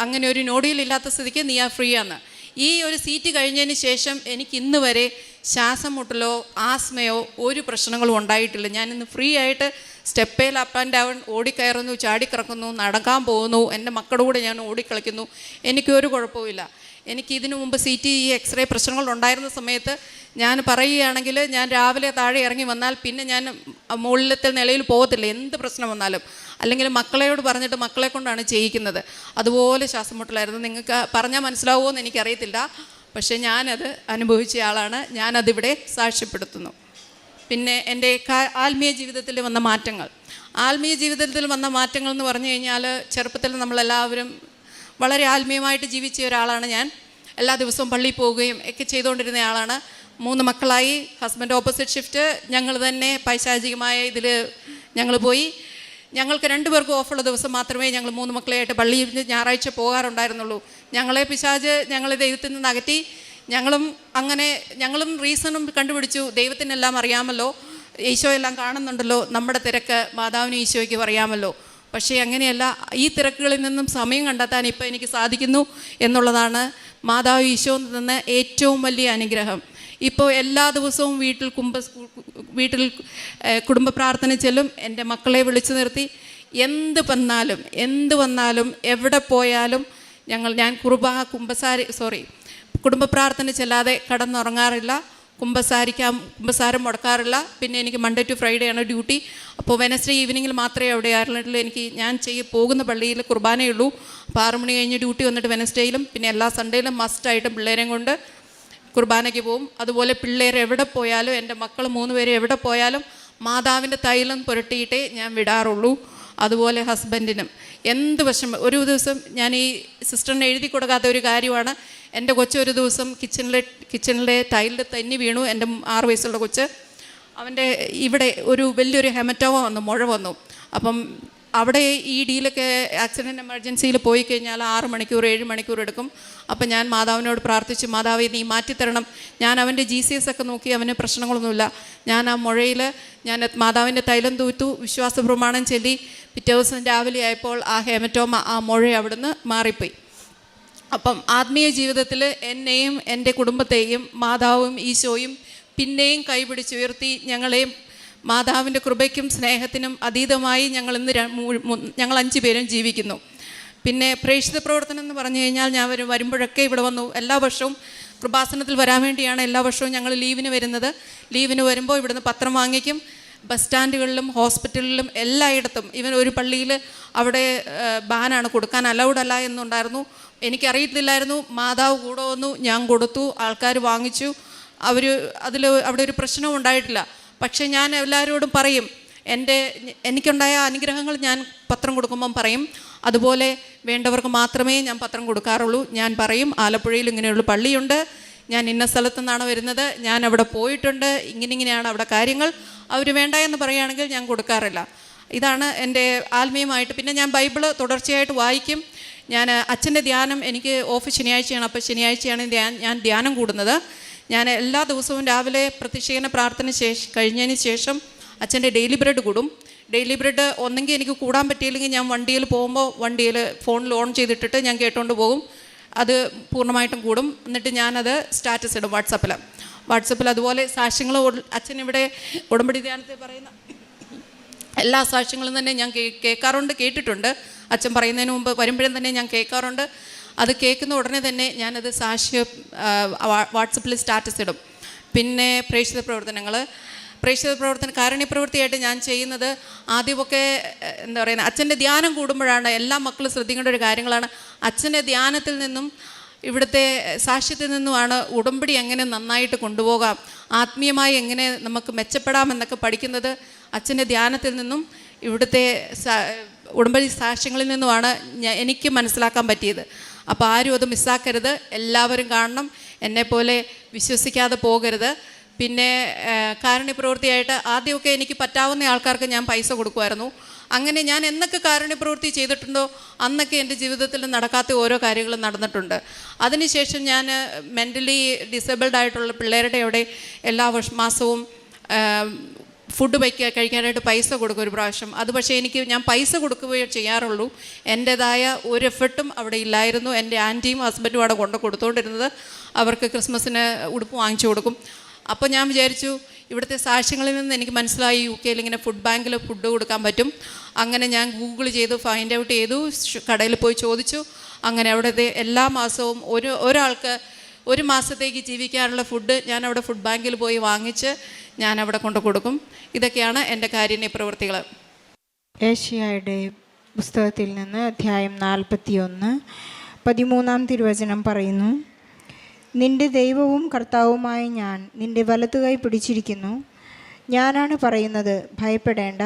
അങ്ങനെ ഒരു നോഡിയിലില്ലാത്ത സ്ഥിതിക്ക് നീ ആ ഫ്രീ ആണ് ഈ ഒരു സീറ്റ് കഴിഞ്ഞതിന് ശേഷം എനിക്ക് ഇന്ന് വരെ ശ്വാസം മുട്ടലോ ആസ്മയോ ഒരു പ്രശ്നങ്ങളും ഉണ്ടായിട്ടില്ല. ഞാനിന്ന് ഫ്രീ ആയിട്ട് സ്റ്റെപ്പേൽ അപ്പ് ആൻഡ് ഡൗൺ ഓടിക്കയറുന്നു ചാടിക്കിറക്കുന്നു നടക്കാൻ പോകുന്നു എന്റെ മക്കളുടെ കൂടെ ഞാൻ ഓടിക്കളിക്കുന്നു. എനിക്കൊരു കുഴപ്പമില്ല എനിക്ക് ഇതിനു മുമ്പ് സി ടി ഈ എക്സ്റേ പ്രശ്നങ്ങൾ ഉണ്ടായിരുന്ന സമയത്ത് ഞാൻ പറയുകയാണെങ്കിൽ ഞാൻ രാവിലെ താഴെ ഇറങ്ങി വന്നാൽ പിന്നെ ഞാൻ മുകളിലത്തെ നിലയിൽ പോകത്തില്ല. എന്ത് പ്രശ്നം വന്നാലും അല്ലെങ്കിൽ മക്കളെയോട് പറഞ്ഞിട്ട് മക്കളെ കൊണ്ടാണ് ചെയ്യിക്കുന്നത്. അതുപോലെ ശ്വാസം മുട്ടലായിരുന്നു. നിങ്ങൾക്ക് പറഞ്ഞാൽ മനസ്സിലാവുമോ എന്ന് എനിക്കറിയത്തില്ല. പക്ഷേ ഞാനത് അനുഭവിച്ച ആളാണ്. ഞാനതിവിടെ സാക്ഷ്യപ്പെടുത്തുന്നു. പിന്നെ എന്റെ ആത്മീയ ജീവിതത്തിൽ വന്ന മാറ്റങ്ങൾ. ആത്മീയ ജീവിതത്തിൽ വന്ന മാറ്റങ്ങൾ എന്ന് പറഞ്ഞു കഴിഞ്ഞാൽ ചെറുപ്പത്തിൽ നമ്മളെല്ലാവരും വളരെ ആത്മീയമായിട്ട് ജീവിച്ച ഒരാളാണ് ഞാൻ. എല്ലാ ദിവസവും പള്ളിയിൽ പോവുകയും ഒക്കെ ചെയ്തുകൊണ്ടിരുന്ന ആളാണ്. മൂന്ന് മക്കളായി. ഹസ്ബൻഡ് ഓപ്പോസിറ്റ് ഷിഫ്റ്റ് ഞങ്ങൾ തന്നെ പൈശാചികമായ ഇതിൽ ഞങ്ങൾ പോയി. ഞങ്ങൾക്ക് രണ്ടുപേർക്കും ഓഫുള്ള ദിവസം മാത്രമേ ഞങ്ങൾ മൂന്ന് മക്കളെയായിട്ട് പള്ളിയിൽ ഞായറാഴ്ച പോകാറുണ്ടായിരുന്നുള്ളൂ. ഞങ്ങളെ പിശാജ് ഞങ്ങളെ ദൈവത്തിൽ നിന്ന് അകറ്റി. ഞങ്ങളും അങ്ങനെ ഞങ്ങളും റീസണും കണ്ടുപിടിച്ചു. ദൈവത്തിനെല്ലാം അറിയാമല്ലോ. ഈശോ എല്ലാം കാണുന്നുണ്ടല്ലോ. നമ്മുടെ തിരക്ക് മാതാവിനും ഈശോയ്ക്ക് അറിയാമല്ലോ. പക്ഷേ അങ്ങനെയല്ല. ഈ തിരക്കുകളിൽ നിന്നും സമയം കണ്ടെത്താൻ ഇപ്പോൾ എനിക്ക് സാധിക്കുന്നു എന്നുള്ളതാണ് മാതാവ് ഈശോ നിന്ന് ഏറ്റവും വലിയ അനുഗ്രഹം. ഇപ്പോൾ എല്ലാ ദിവസവും വീട്ടിൽ കുംഭ വീട്ടിൽ കുടുംബ പ്രാർത്ഥന ചെല്ലും. എന്റെ മക്കളെ വിളിച്ചു നിർത്തി. എന്ത് വന്നാലും എന്ത് വന്നാലും എവിടെ പോയാലും ഞങ്ങൾ ഞാൻ കുർബാ കുംഭസാരി സോറി കുടുംബ പ്രാർത്ഥന ചെല്ലാതെ കടന്നുറങ്ങാറില്ല. കുമ്പസാരിക്കാൻ കുമ്പസാരം മുടക്കാറില്ല. പിന്നെ എനിക്ക് മൺഡേ ടു ഫ്രൈഡേ ആണ് ഡ്യൂട്ടി. അപ്പോൾ വെനസ്ഡേ ഈവനിങ്ങിൽ മാത്രമേ അവിടെ ആയിരുന്നുള്ളൂ എനിക്ക് ഞാൻ ചെയ്യ പോകുന്ന പള്ളിയിൽ കുർബാനയുള്ളൂ അപ്പോൾ ആറ് മണി കഴിഞ്ഞ് ഡ്യൂട്ടി വന്നിട്ട് വെനസ്ഡേയിലും പിന്നെ എല്ലാ സൺഡേയിലും മസ്റ്റായിട്ടും പിള്ളേരെയും കൊണ്ട് കുർബാനയ്ക്ക് പോവും. അതുപോലെ പിള്ളേർ എവിടെ പോയാലും എന്റെ മക്കൾ മൂന്ന് പേര് എവിടെ പോയാലും മാതാവിന്റെ തൈലം പുരട്ടിയിട്ടേ ഞാൻ വിടാറുള്ളൂ. അതുപോലെ ഹസ്ബൻഡിനും. എന്ത് വശം ഒരു ദിവസം ഞാൻ ഈ സിസ്റ്ററിന് എഴുതി കൊടുക്കാത്ത ഒരു കാര്യമാണ്. എന്റെ കൊച്ചു ഒരു ദിവസം കിച്ചണിലെ കിച്ചണിലെ ടൈലിൽ തന്നി വീണു. എന്റെ ആറ് വയസ്സുള്ള കൊച്ച്. അവന്റെ ഇവിടെ ഒരു വലിയൊരു ഹെമറ്റോമ വന്നു മുഴ വന്നു. അപ്പം അവിടെ ഈ ഡീലൊക്കെ ആക്സിഡന്റ് എമർജൻസിയിൽ പോയി കഴിഞ്ഞാൽ ആറ് മണിക്കൂർ ഏഴ് മണിക്കൂർ എടുക്കും. അപ്പം ഞാൻ മാതാവിനോട് പ്രാർത്ഥിച്ചു മാതാവ് നീ മാറ്റിത്തരണം. ഞാൻ അവന്റെ ജി സി എസ് ഒക്കെ നോക്കി അവന് പ്രശ്നങ്ങളൊന്നുമില്ല. ഞാൻ ആ മുഴയിൽ ഞാൻ മാതാവിന്റെ തൈലം തൂത്തു വിശ്വാസ പ്രമാണം ചെല്ലി. പിറ്റേ ദിവസം രാവിലെ ആയപ്പോൾ ആ ഹേമറ്റോമ ആ മുഴ അവിടുന്ന് മാറിപ്പോയി. അപ്പം ആത്മീയ ജീവിതത്തിൽ എന്നെയും എന്റെ കുടുംബത്തെയും മാതാവും ഈശോയും പിന്നെയും കൈപിടിച്ചുയർത്തി ഞങ്ങളെയും മാതാവിന്റെ കൃപയ്ക്കും സ്നേഹത്തിനും അതീതമായി ഞങ്ങൾ ഇന്ന് ഞങ്ങൾ അഞ്ച് പേരും ജീവിക്കുന്നു. പിന്നെ പ്രേക്ഷിത പ്രവർത്തനം എന്ന് പറഞ്ഞു കഴിഞ്ഞാൽ ഞാൻ വരും വരുമ്പോഴൊക്കെ ഇവിടെ വന്നു. എല്ലാ വർഷവും കൃപാസനത്തിൽ വരാൻ വേണ്ടിയാണ് എല്ലാ വർഷവും ഞങ്ങൾ ലീവിന് വരുന്നത്. ലീവിന് വരുമ്പോൾ ഇവിടുന്ന് പത്രം വാങ്ങിക്കും. ബസ് സ്റ്റാൻഡുകളിലും ഹോസ്പിറ്റലിലും എല്ലായിടത്തും. ഇവൻ ഒരു പള്ളിയിൽ അവിടെ ബാനാണ് കൊടുക്കാൻ അലൗഡ് അല്ല എന്നുണ്ടായിരുന്നു. എനിക്കറിയത്തില്ലായിരുന്നു. മാതാവ് കൂടെ വന്നു ഞാൻ കൊടുത്തു ആൾക്കാർ വാങ്ങിച്ചു. അവർ അതിൽ അവിടെ ഒരു പ്രശ്നവും ഉണ്ടായിട്ടില്ല. പക്ഷേ ഞാൻ എല്ലാവരോടും പറയും എന്റെ എനിക്കുണ്ടായ അനുഗ്രഹങ്ങൾ ഞാൻ പത്രം കൊടുക്കുമ്പം പറയും. അതുപോലെ വേണ്ടവർക്ക് മാത്രമേ ഞാൻ പത്രം കൊടുക്കാറുള്ളൂ. ഞാൻ പറയും ആലപ്പുഴയിൽ ഇങ്ങനെയുള്ള പള്ളിയുണ്ട്. ഞാൻ ഇന്ന സ്ഥലത്തു നിന്നാണ് വരുന്നത്. ഞാൻ അവിടെ പോയിട്ടുണ്ട്. ഇങ്ങനെ ഇങ്ങനെയാണ് അവിടെ കാര്യങ്ങൾ. അവർ വേണ്ട എന്ന് പറയുകയാണെങ്കിൽ ഞാൻ കൊടുക്കാറില്ല. ഇതാണ് എന്റെ ആത്മീയമായിട്ട്. പിന്നെ ഞാൻ ബൈബിൾ തുടർച്ചയായിട്ട് വായിക്കും. ഞാൻ അച്ഛന്റെ ധ്യാനം എനിക്ക് ഓഫ് ശനിയാഴ്ചയാണ്. അപ്പോൾ ശനിയാഴ്ചയാണ് ഞാൻ ധ്യാനം കൂടുന്നത്. ഞാൻ എല്ലാ ദിവസവും രാവിലെ പ്രത്യക്ഷീകരണ പ്രാർത്ഥന ശേഷം കഴിഞ്ഞതിന് ശേഷം അച്ഛന്റെ ഡെയിലി ബ്രെഡ് കൂടും. ഡെയിലി ബ്രെഡ് ഒന്നെങ്കിൽ എനിക്ക് കൂടാൻ പറ്റിയില്ലെങ്കിൽ ഞാൻ വണ്ടിയിൽ പോകുമ്പോൾ വണ്ടിയിൽ ഫോണിൽ ഓൺ ചെയ്തിട്ടിട്ട് ഞാൻ കേട്ടുകൊണ്ട് പോകും. അത് പൂർണമായിട്ടും കൂടും. എന്നിട്ട് ഞാനത് സ്റ്റാറ്റസ് ഇടും വാട്സപ്പിൽ വാട്സപ്പിൽ അതുപോലെ സാക്ഷ്യങ്ങൾ അച്ഛൻ ഇവിടെ ഉടമ്പടി ധ്യാനത്തിൽ പറയുന്ന എല്ലാ സാക്ഷ്യങ്ങളും തന്നെ ഞാൻ കേൾക്കാറുണ്ട് കേട്ടിട്ടുണ്ട്. അച്ഛൻ പറയുന്നതിന് മുമ്പ് വരുമ്പോഴും തന്നെ ഞാൻ കേൾക്കാറുണ്ട് അത് കേൾക്കുന്ന ഉടനെ തന്നെ ഞാനത് സാക്ഷ്യ വാട്സപ്പിൽ സ്റ്റാറ്റസ് ഇടും. പിന്നെ പ്രേക്ഷിത പ്രവർത്തനങ്ങൾ പ്രേക്ഷിത പ്രവർത്തനം കാരണീ പ്രവൃത്തിയായിട്ട് ഞാൻ ചെയ്യുന്നത് ആദ്യമൊക്കെ എന്താ പറയുന്നത് അച്ഛന്റെ ധ്യാനം കൂടുമ്പോഴാണ് എല്ലാ മക്കളും ശ്രദ്ധിക്കേണ്ട ഒരു കാര്യങ്ങളാണ്. അച്ഛന്റെ ധ്യാനത്തിൽ നിന്നും ഇവിടുത്തെ സാക്ഷ്യത്തിൽ നിന്നുമാണ് ഉടമ്പടി എങ്ങനെ നന്നായിട്ട് കൊണ്ടുപോകാം ആത്മീയമായി എങ്ങനെ നമുക്ക് മെച്ചപ്പെടാം എന്നൊക്കെ പഠിക്കുന്നത് അച്ഛന്റെ ധ്യാനത്തിൽ നിന്നും ഇവിടുത്തെ ഉടമ്പടി സാക്ഷ്യങ്ങളിൽ നിന്നുമാണ് എനിക്ക് മനസ്സിലാക്കാൻ പറ്റിയത്. അപ്പോൾ ആരും അത് മിസ്സാക്കരുത്. എല്ലാവരും കാണണം. എന്നെപ്പോലെ വിശ്വസിക്കാതെ പോകരുത്. പിന്നെ കാരുണ്യപ്രവൃത്തിയായിട്ട് ആദ്യമൊക്കെ എനിക്ക് പറ്റാവുന്ന ആൾക്കാർക്ക് ഞാൻ പൈസ കൊടുക്കുമായിരുന്നു. അങ്ങനെ ഞാൻ എന്നൊക്കെ കാരുണ്യപ്രവൃത്തി ചെയ്തിട്ടുണ്ടോ അന്നൊക്കെ എന്റെ ജീവിതത്തിൽ നടക്കാത്ത ഓരോ കാര്യങ്ങളും നടന്നിട്ടുണ്ട്. അതിനുശേഷം ഞാൻ മെന്റലി ഡിസേബിൾഡ് ആയിട്ടുള്ള പിള്ളേരുടെ അവിടെ എല്ലാ വർഷ മാസവും ഫുഡ് വയ്ക്കുക കഴിക്കാനായിട്ട് പൈസ കൊടുക്കും ഒരു പ്രാവശ്യം. അത് പക്ഷേ എനിക്ക് ഞാൻ പൈസ കൊടുക്കുകയോ ചെയ്യാറുള്ളൂ. എന്റേതായ ഒരു എഫർട്ടും അവിടെ ഇല്ലായിരുന്നു. എന്റെ ആന്റിയും ഹസ്ബൻഡും അവിടെ കൊണ്ട് കൊടുത്തുകൊണ്ടിരുന്നത് അവർക്ക് ക്രിസ്മസിന് ഉടുപ്പ് വാങ്ങിച്ചു കൊടുക്കും. അപ്പോൾ ഞാൻ വിചാരിച്ചു ഇവിടുത്തെ സാക്ഷ്യങ്ങളിൽ നിന്ന് എനിക്ക് മനസ്സിലായി യു കെയിൽ ഇങ്ങനെ ഫുഡ് ബാങ്കിൽ ഫുഡ് കൊടുക്കാൻ പറ്റും. അങ്ങനെ ഞാൻ ഗൂഗിൾ ചെയ്തു ഫൈൻഡ് ഔട്ട് ചെയ്തു കടയിൽ പോയി ചോദിച്ചു. അങ്ങനെ അവിടെ എല്ലാ മാസവും ഒരു ഒരാൾക്ക് ഒരു മാസത്തേക്ക് ജീവിക്കാനുള്ള ഫുഡ് ഞാൻ അവിടെ ഫുഡ് ബാങ്കിൽ പോയി വാങ്ങിച്ച് ഞാൻ അവിടെ കൊണ്ട് കൊടുക്കും. ഇതൊക്കെയാണ് എന്റെ കാരുണ്യ പ്രവൃത്തികൾ ഏഷ്യയുടെ പുസ്തകത്തിൽ നിന്ന് അധ്യായം നാൽപ്പത്തിയൊന്ന് പതിമൂന്നാം തിരുവചനം പറയുന്നു. നിന്റെ ദൈവവും കർത്താവുമായ ഞാൻ നിന്റെ വലത്തുകൈ പിടിച്ചിരിക്കുന്നു. ഞാനാണ് പറയുന്നത് ഭയപ്പെടേണ്ട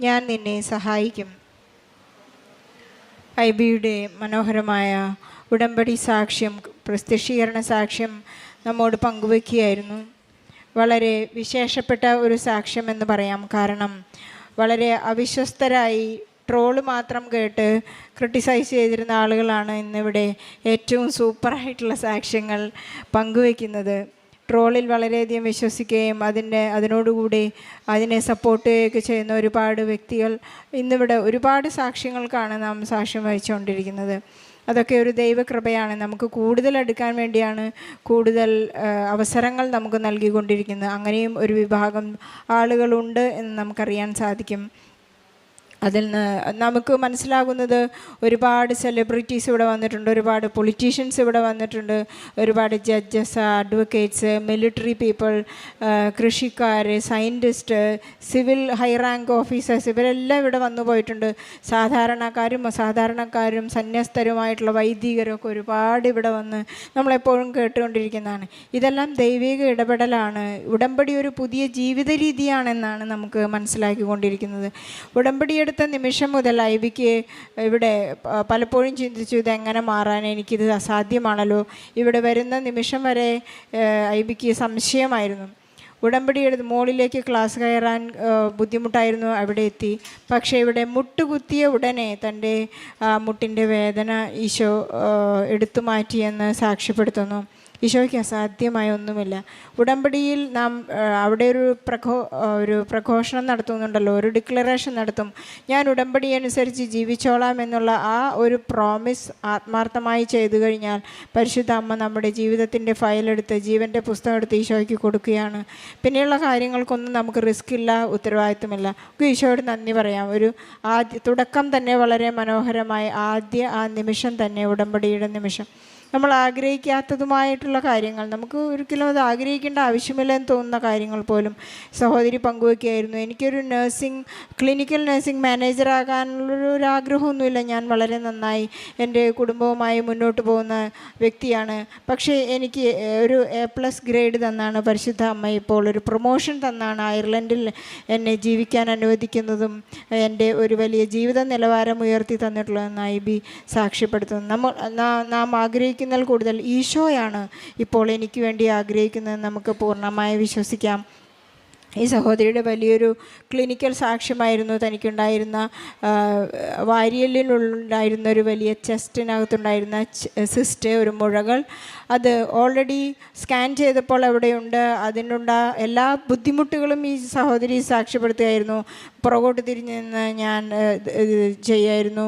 ഞാൻ നിന്നെ സഹായിക്കും. ഐ ബിയുടെ മനോഹരമായ ഉടമ്പടി സാക്ഷ്യം പ്രത്യക്ഷീകരണ സാക്ഷ്യം നമ്മോട് പങ്കുവയ്ക്കുകയായിരുന്നു വളരെ വിശേഷപ്പെട്ട ഒരു സാക്ഷ്യം എന്ന് പറയാം. കാരണം വളരെ അവിശ്വസ്തരായി ട്രോൾ മാത്രം കേട്ട് ക്രിട്ടിസൈസ് ചെയ്തിരുന്ന ആളുകളാണ് ഇന്നിവിടെ ഏറ്റവും സൂപ്പറായിട്ടുള്ള സാക്ഷ്യങ്ങൾ പങ്കുവയ്ക്കുന്നത്. ട്രോളിൽ വളരെയധികം വിശ്വസിക്കുകയും അതിന്റെ അതിനോടുകൂടി അതിനെ സപ്പോർട്ട് ചെയ്യുകയൊക്കെ ചെയ്യുന്ന ഒരുപാട് വ്യക്തികൾ ഇന്നിവിടെ ഒരുപാട് സാക്ഷ്യങ്ങൾക്കാണ് നാം സാക്ഷ്യം വഹിച്ചുകൊണ്ടിരിക്കുന്നത്. അതൊക്കെ ഒരു ദൈവകൃപയാണ്. നമുക്ക് കൂടുതൽ എടുക്കാൻ വേണ്ടിയാണ് കൂടുതൽ അവസരങ്ങൾ നമുക്ക് നൽകിക്കൊണ്ടിരിക്കുന്നത്. അങ്ങനെയും ഒരു വിഭാഗം ആളുകളുണ്ട് എന്ന് നമുക്കറിയാൻ സാധിക്കും. അതിൽ നിന്ന് നമുക്ക് മനസ്സിലാകുന്നത് ഒരുപാട് സെലിബ്രിറ്റീസ് ഇവിടെ വന്നിട്ടുണ്ട് ഒരുപാട് പൊളിറ്റീഷ്യൻസ് ഇവിടെ വന്നിട്ടുണ്ട് ഒരുപാട് ജഡ്ജസ് അഡ്വക്കേറ്റ്സ് മിലിറ്ററി പീപ്പിൾ കൃഷിക്കാർ scientist civil high rank officers ഇവരെല്ലാം ഇവിടെ വന്നു പോയിട്ടുണ്ട്. സാധാരണക്കാരും അസാധാരണക്കാരും സന്യസ്തരുമായിട്ടുള്ള വൈദികരൊക്കെ ഒരുപാട് ഇവിടെ വന്ന് നമ്മളെപ്പോഴും കേട്ടുകൊണ്ടിരിക്കുന്നതാണ്. ഇതെല്ലാം ദൈവിക ഇടപെടലാണ്. ഉടമ്പടി ഒരു പുതിയ ജീവിത രീതിയാണെന്നാണ് നമുക്ക് മനസ്സിലാക്കിക്കൊണ്ടിരിക്കുന്നത്. ഉടമ്പടി എടുത്ത നിമിഷം മുതൽ ഐബിക്ക് ഇവിടെ പലപ്പോഴും ചിന്തിച്ചു ഇതെങ്ങനെ മാറാൻ എനിക്കിത് അസാധ്യമാണല്ലോ. ഇവിടെ വരുന്ന നിമിഷം വരെ ഐബിക്ക് സംശയമായിരുന്നു. ഉടമ്പടി എടുത്ത് മുകളിലേക്ക് ക്ലാസ് കയറാൻ ബുദ്ധിമുട്ടായിരുന്നു അവിടെ എത്തി. പക്ഷേ ഇവിടെ മുട്ടുകുത്തിയ ഉടനെ തന്റെ മുട്ടിന്റെ വേദന ഈശോ എടുത്തു മാറ്റിയെന്ന് സാക്ഷ്യപ്പെടുത്തുന്നു. ഈശോയ്ക്ക് അസാധ്യമായ ഒന്നുമില്ല. ഉടമ്പടിയിൽ നാം അവിടെ ഒരു പ്രഘോ ഒരു പ്രഘോഷണം നടത്തുന്നുണ്ടല്ലോ ഒരു ഡിക്ലറേഷൻ നടത്തും. ഞാൻ ഉടമ്പടി അനുസരിച്ച് ജീവിച്ചോളാം എന്നുള്ള ആ ഒരു പ്രോമിസ് ആത്മാർത്ഥമായി ചെയ്തു കഴിഞ്ഞാൽ പരിശുദ്ധ അമ്മ നമ്മുടെ ജീവിതത്തിന്റെ ഫയലെടുത്ത് ജീവന്റെ പുസ്തകം എടുത്ത് ഈശോയ്ക്ക് കൊടുക്കുകയാണ്. പിന്നെയുള്ള കാര്യങ്ങൾക്കൊന്നും നമുക്ക് റിസ്ക് ഇല്ല ഉത്തരവാദിത്തമില്ല നമുക്ക് ഈശോയോട് നന്ദി പറയാം. ഒരു ആദ്യ തുടക്കം തന്നെ വളരെ മനോഹരമായി ആദ്യ ആ നിമിഷം തന്നെ ഉടമ്പടിയുടെ നിമിഷം. നമ്മൾ ആഗ്രഹിക്കാത്തതുമായിട്ടുള്ള കാര്യങ്ങൾ. നമുക്ക് ഒരിക്കലും അത് ആഗ്രഹിക്കേണ്ട ആവശ്യമില്ല എന്ന് തോന്നുന്ന കാര്യങ്ങൾ പോലും സഹോദരി പങ്കുവയ്ക്കുകയായിരുന്നു എനിക്കൊരു നഴ്സിംഗ് ക്ലിനിക്കൽ നഴ്സിംഗ് മാനേജറാകാനുള്ളൊരു ഒരു ആഗ്രഹമൊന്നുമില്ല ഞാൻ വളരെ നന്നായി എന്റെ കുടുംബവുമായി മുന്നോട്ട് പോകുന്ന വ്യക്തിയാണ്. പക്ഷേ എനിക്ക് ഒരു എ പ്ലസ് ഗ്രേഡ് തന്നാണ് പരിശുദ്ധ അമ്മ ഇപ്പോൾ ഒരു പ്രൊമോഷൻ തന്നാണ്. അയർലൻഡിൽ എന്നെ ജീവിക്കാൻ അനുവദിക്കുന്നതും എന്റെ ഒരു വലിയ ജീവിത നിലവാരം ഉയർത്തി തന്നിട്ടുള്ളതെന്ന് ഐ ബി സാക്ഷ്യപ്പെടുത്തുന്നു. നമ്മൾ നാം നാം ആഗ്രഹിക്കുന്നതിൽ കൂടുതൽ ഈശോയാണ് ഇപ്പോൾ എനിക്ക് വേണ്ടി ആഗ്രഹിക്കുന്നത് നമുക്ക് പൂർണമായി വിശ്വസിക്കാം. ഈ സഹോദരിയുടെ വലിയൊരു ക്ലിനിക്കൽ സാക്ഷ്യമായിരുന്നു തനിക്കുണ്ടായിരുന്ന വാരിയലിനുള്ളിലുണ്ടായിരുന്ന ഒരു വലിയ ചെസ്റ്റിനകത്തുണ്ടായിരുന്ന സിസ്റ്റ് ഒരു മുഴകൾ. അത് ഓൾറെഡി സ്കാൻ ചെയ്തപ്പോൾ അവിടെയുണ്ട്. അതിനുള്ള എല്ലാ ബുദ്ധിമുട്ടുകളും ഈ സഹോദരി സാക്ഷ്യപ്പെടുത്തുകയായിരുന്നു. പുറകോട്ട് തിരിഞ്ഞ് നിന്ന് ഞാൻ ചെയ്യായിരുന്നു.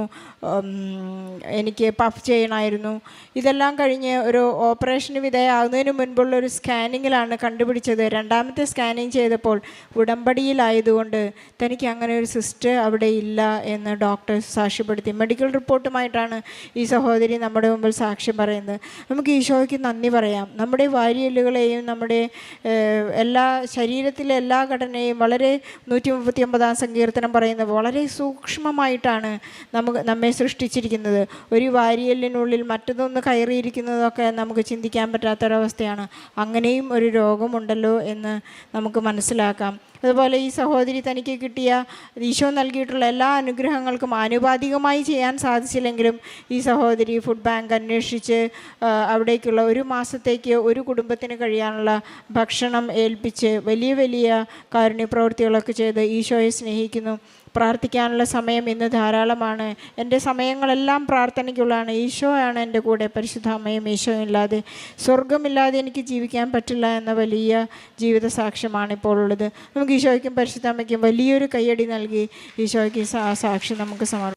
എനിക്ക് പഫ് ചെയ്യണമായിരുന്നു. ഇതെല്ലാം കഴിഞ്ഞ് ഒരു ഓപ്പറേഷന് വിധേയമാകുന്നതിന് മുൻപുള്ള ഒരു സ്കാനിങ്ങിലാണ് കണ്ടുപിടിച്ചത്. രണ്ടാമത്തെ സ്കാനിങ് ചെയ്തപ്പോൾ ഉടമ്പടിയിലായതുകൊണ്ട് തനിക്ക് അങ്ങനെ ഒരു സിസ്റ്റ് അവിടെ ഇല്ല എന്ന് ഡോക്ടർ സാക്ഷ്യപ്പെടുത്തി. മെഡിക്കൽ റിപ്പോർട്ടുമായിട്ടാണ് ഈ സഹോദരി നമ്മുടെ മുമ്പിൽ സാക്ഷ്യം പറയുന്നത്. നമുക്ക് ഈശോയ്ക്ക് നന്ദി പറയാം. നമ്മുടെ വാരിയല്ലുകളെയും നമ്മുടെ എല്ലാ ശരീരത്തിലെ എല്ലാ ഘടനയും വളരെ നൂറ്റി മുപ്പത്തി ഒമ്പതാം സങ്കീർത്തനം പറയുന്നത് വളരെ സൂക്ഷ്മമായിട്ടാണ് നമുക്ക് നമ്മെ സൃഷ്ടിച്ചിരിക്കുന്നത്. ഒരു വാരിയലിനുള്ളിൽ മറ്റൊന്ന് കയറിയിരിക്കുന്നതൊക്കെ നമുക്ക് ചിന്തിക്കാൻ പറ്റാത്തൊരവസ്ഥയാണ്. അങ്ങനെയും ഒരു രോഗമുണ്ടല്ലോ എന്ന് നമുക്ക് മനസ്സിലാക്കാം. അതുപോലെ ഈ സഹോദരി തനിക്ക് കിട്ടിയ ഈശോ നൽകിയിട്ടുള്ള എല്ലാ അനുഗ്രഹങ്ങൾക്കും ആനുപാതികമായി ചെയ്യാൻ സാധിച്ചില്ലെങ്കിലും ഈ സഹോദരി ഫുഡ് ബാങ്ക് അന്വേഷിച്ച് അവിടേക്കുള്ള ഒരു മാസത്തേക്ക് ഒരു കുടുംബത്തിന് കഴിയാനുള്ള ഭക്ഷണം ഏൽപ്പിച്ച് വലിയ വലിയ കാരുണ്യ പ്രവൃത്തികളൊക്കെ ചെയ്ത് ഈശോയെ സ്നേഹിക്കുന്നു. പ്രാർത്ഥിക്കാനുള്ള സമയം ഇന്ന് ധാരാളമാണ്. എന്റെ സമയങ്ങളെല്ലാം പ്രാർത്ഥനയ്ക്കുള്ളതാണ്. ഈശോയാണ് എന്റെ കൂടെ. പരിശുദ്ധ അമ്മയും ഈശോയും ഇല്ലാതെ സ്വർഗമില്ലാതെ എനിക്ക് ജീവിക്കാൻ പറ്റില്ല എന്ന വലിയ ജീവിത സാക്ഷ്യമാണ് ഇപ്പോൾ ഉള്ളത്. നമുക്ക് ഈശോയ്ക്കും പരിശുദ്ധ അമ്മയ്ക്കും വലിയൊരു കയ്യടി നൽകി. ഈശോയ്ക്ക് സാക്ഷി നമുക്ക് സമർപ്പിക്കാം